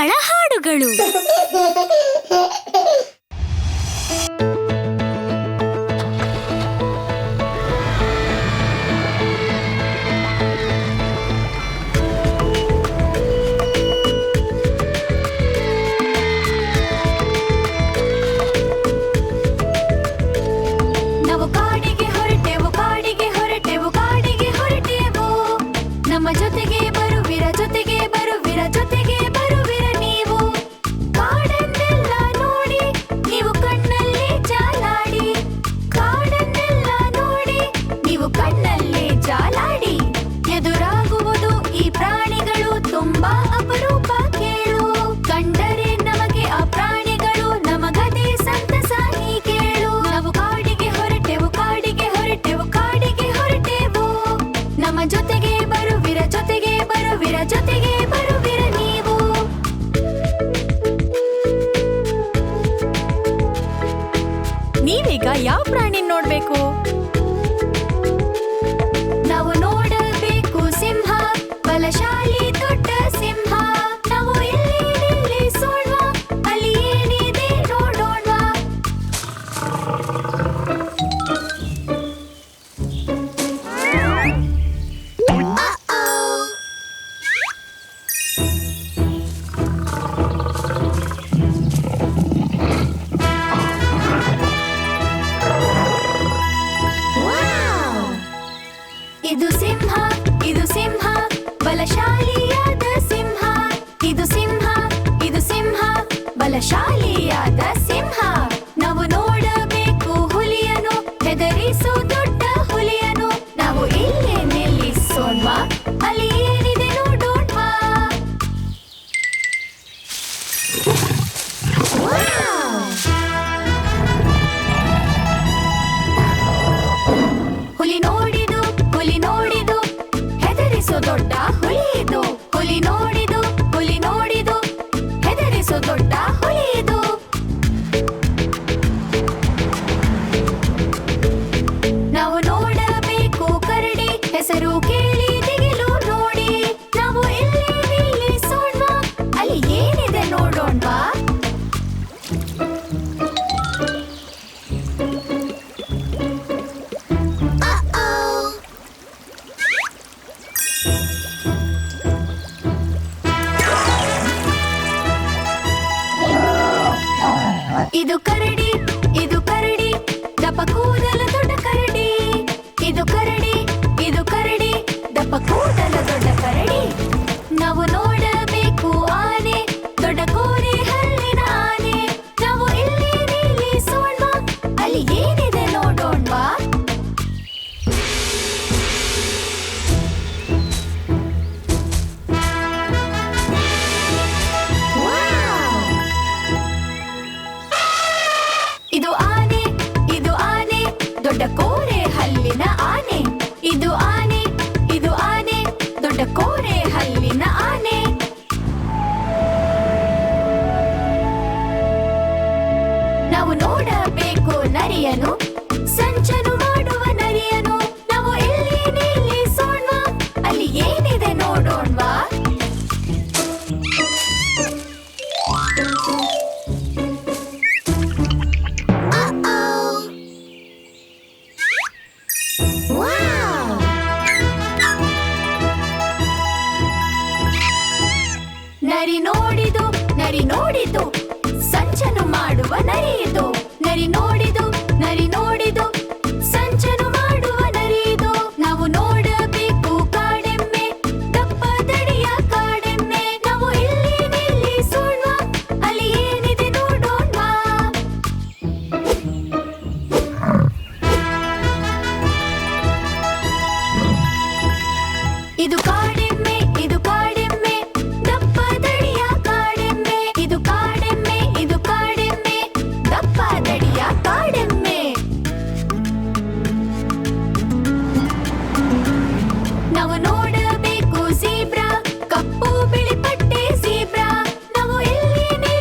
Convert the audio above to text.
ಮಕ್ಕಳ ಹಾಡುಗಳು. i don't know ಇದು ಸಿಂಹ ಇದು ಸಿಂಹ ಬಲಶಾ ಇದು ಕರಡಿ ಇದು ಕರಡಿ ದಪ್ಪ ದೊಡ್ಡ ಕರಡಿ. ಇದು ಕರಡಿ ಇದು ಕರಡಿ ದಪ್ಪ ಬೇಕು ನರಿಯನು. ಸಂಚನು ಮಾಡುವ ನರಿಯನು. ನಾವು ಎಲ್ಲಿ ನಿಲ್ಲಿಸೋಣ ಅಲ್ಲಿ ಏನಿದೆ ನೋಡೋಣವಾ? ನರಿ ನೋಡಿದು ನರಿ ನೋಡಿದು ಸಂಚನು ಮಾಡುವ ನರಿಯಿತು. ನರಿ ನೋಡಿದು ನರಿ ನೋಡಿದು, ಸಂಚನು ಮಾಡುವ ನರಿದು ನಾವು ನೋಡಬೇಕು ಕಾಡೆಮ್ಮೆ ದಪ್ಪ ತಡಿಯ ಕಾಡೆಮ್ಮೆ. ನಾವು ಇಲ್ಲಿ ನಿಲ್ಲಿಸೋಣ, ಅಲ್ಲಿ ಏನಿದೆ ನೋಡೋಣ. ಇದು ಕಾ ನಾವು ನೋಡಬೇಕು ಕಪ್ಪು ಬಿಳಿ ಪಟ್ಟೆ ಜೀಬ್ರಾ ನಾವು ಅಲ್ಲಿ ಏನಿದೆ